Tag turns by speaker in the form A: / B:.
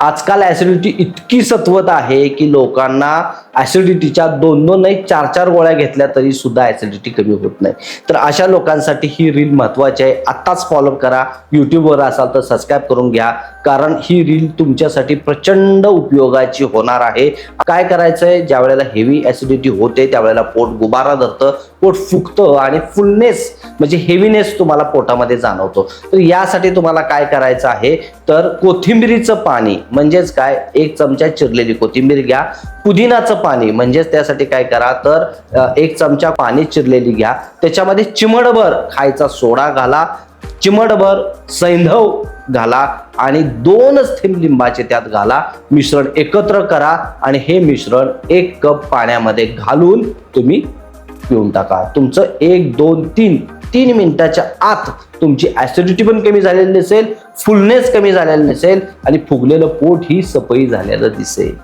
A: आजकाल ऍसिडिटी इतकी सत्वत आहे की लोकांना ऍसिडिटीच्या दोन दोन नाही चार चार गोळ्या घेतल्या तरी सुद्धा ऍसिडिटी कमी होत नाही. तर अशा लोकांसाठी ही रील महत्वाची आहे. आत्ताच फॉलो करा. युट्यूबवर असाल तर सबस्क्राईब करून घ्या. कारण ही रील तुमच्यासाठी प्रचंड उपयोगाची होणार आहे. काय करायचंय? ज्या वेळेला हेवी ऍसिडिटी होते त्यावेळेला पोट गुबारा धरतं पोट फुगतं आणि फुलनेस म्हणजे हेवीनेस तुम्हाला पोटामध्ये जाणवतो. तर यासाठी तुम्हाला काय करायचं आहे? तर कोथिंबिरीचं पाणी. म्हणजेच काय? एक चमचा चिरलेली कोथिंबीर घ्या. पुदिनाचं पाणी म्हणजेच त्यासाठी काय करा तर एक चमचा पाणी चिरलेली घ्या. त्याच्यामध्ये चिमडभर खायचा सोडा घाला चिमडभर सैंधव घाला आणि दोनच थेंब लिंबाचे त्यात घाला. मिश्रण एकत्र करा आणि हे मिश्रण एक कप पाण्यामध्ये घालून तुम्ही पिऊन टाका. तुमचं एक दोन तीन तीन मिनिटाच्या आत तुमची ऍसिडिटी पण कमी झालेली नसेल फुलनेस कमी झालेली नसेल आणि फुगलेलं पोट ही सपई झालेलं दिसेल.